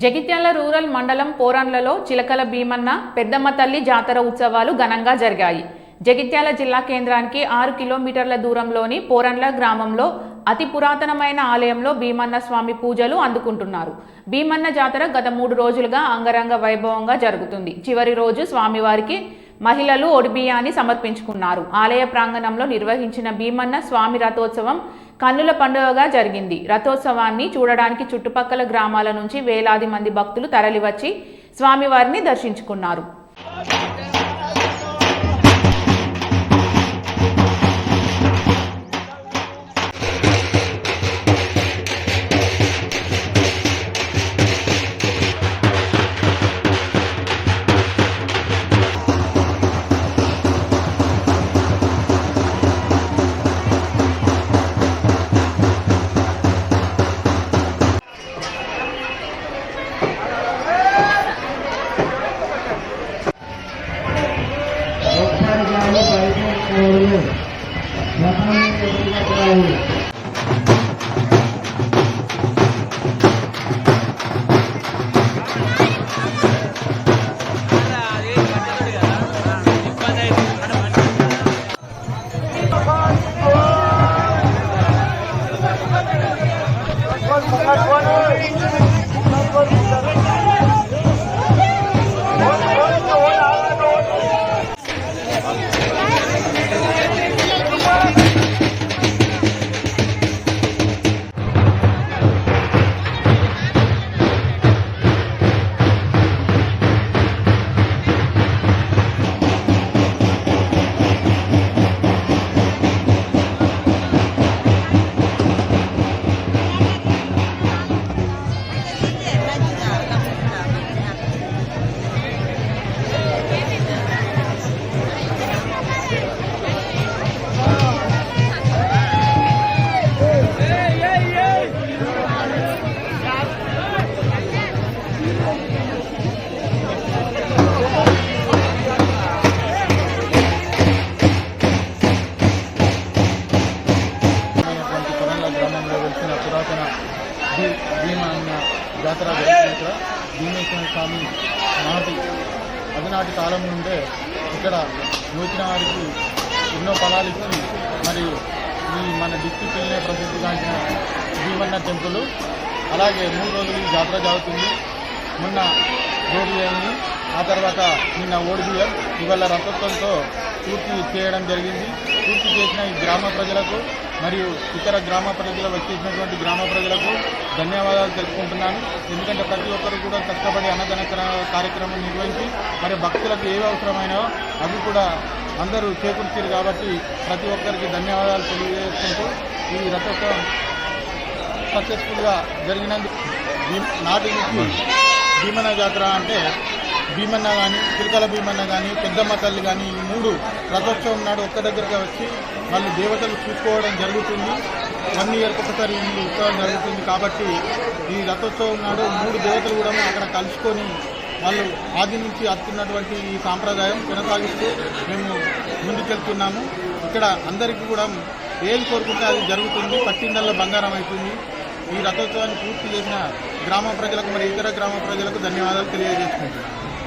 Jagtial rural మండలం పోరన్లలో చిలకల భీమన్న పెద్దమ్మ తల్లి జాతర ఉత్సవాలు ఘనంగా జరిగాయి. జగిత్యాల జిల్లా కేంద్రానికి ఆరు కిలోమీటర్ల దూరంలోని పోరన్ల గ్రామంలో అతి పురాతనమైన ఆలయంలో భీమన్న స్వామి పూజలు అందుకుంటున్నారు. భీమన్న జాతర గత మూడు రోజులుగా అంగరంగ వైభవంగా జరుగుతుంది. చివరి రోజు స్వామివారికి మహిళలు ఒడిబియాన్ని సమర్పించుకున్నారు. ఆలయ ప్రాంగణంలో నిర్వహించిన భీమన్న స్వామి రథోత్సవం కన్నుల పండుగగా జరిగింది. రథోత్సవాన్ని చూడడానికి చుట్టుపక్కల గ్రామాల నుంచి వేలాది మంది భక్తులు తరలివచ్చి స్వామివారిని దర్శించుకున్నారు. Thank you. జాతర భీమేశ్వర స్వామి నాటి అదినాటి కాలం నుండే ఇక్కడ నూచిన వారికి ఎన్నో ఫలాలు ఇచ్చి మరి ఈ మన డిస్టిక్లోనే ప్రసిద్ధిగాంచిన భీమన్న టెంపుల్ అలాగే మూడు రోజులు ఈ జాతర జరుగుతుంది. మొన్న రోడ్డు అయింది ఆ తర్వాత నిన్న ఓడిబియ్యం ఇవాళ రథోత్సవంతో పూర్తి చేయడం జరిగింది. పూర్తి చేసిన ఈ గ్రామ ప్రజలకు మరియు ఇతర గ్రామ ప్రజలు వచ్చేసినటువంటి గ్రామ ప్రజలకు ధన్యవాదాలు తెలుపుకుంటున్నాను. ఎందుకంటే ప్రతి ఒక్కరు కూడా కష్టపడి అన్నదాన కార్యక్రమం నిర్వహించి మరి భక్తులకు ఏవి అవసరమైనో అవి కూడా అందరూ చేకూర్చారు కాబట్టి ప్రతి ఒక్కరికి ధన్యవాదాలు తెలియజేసుకుంటూ ఈ రథోత్సవం సక్సెస్ఫుల్గా జరిగినందుకు నాటి నుంచి జాతర అంటే భీమన్న కానీ తిరుకల భీమన్న కానీ పెద్దమ్మ తల్లి కానీ ఈ మూడు రథోత్సవం నాడు ఒక్క దగ్గరగా వచ్చి వాళ్ళు దేవతలు చూసుకోవడం జరుగుతుంది. వన్ ఇయర్కి ఒకసారి ఈ ఉత్సవం జరుగుతుంది కాబట్టి ఈ రథోత్సవం నాడు మూడు దేవతలు కూడా అక్కడ కలుసుకొని వాళ్ళు ఆది నుంచి అత్తున్నటువంటి ఈ సాంప్రదాయం కొనసాగిస్తూ మేము ముందుకెళ్తున్నాము. ఇక్కడ అందరికీ కూడా ఏది కోరుకుంటే అది జరుగుతుంది. పట్టిందల్లో బంగారం అవుతుంది. ఈ రథోత్సవాన్ని పూర్తి చేసిన గ్రామ ప్రజలకు మరి ఇతర గ్రామ ప్రజలకు ధన్యవాదాలు తెలియజేసుకుంటున్నాను.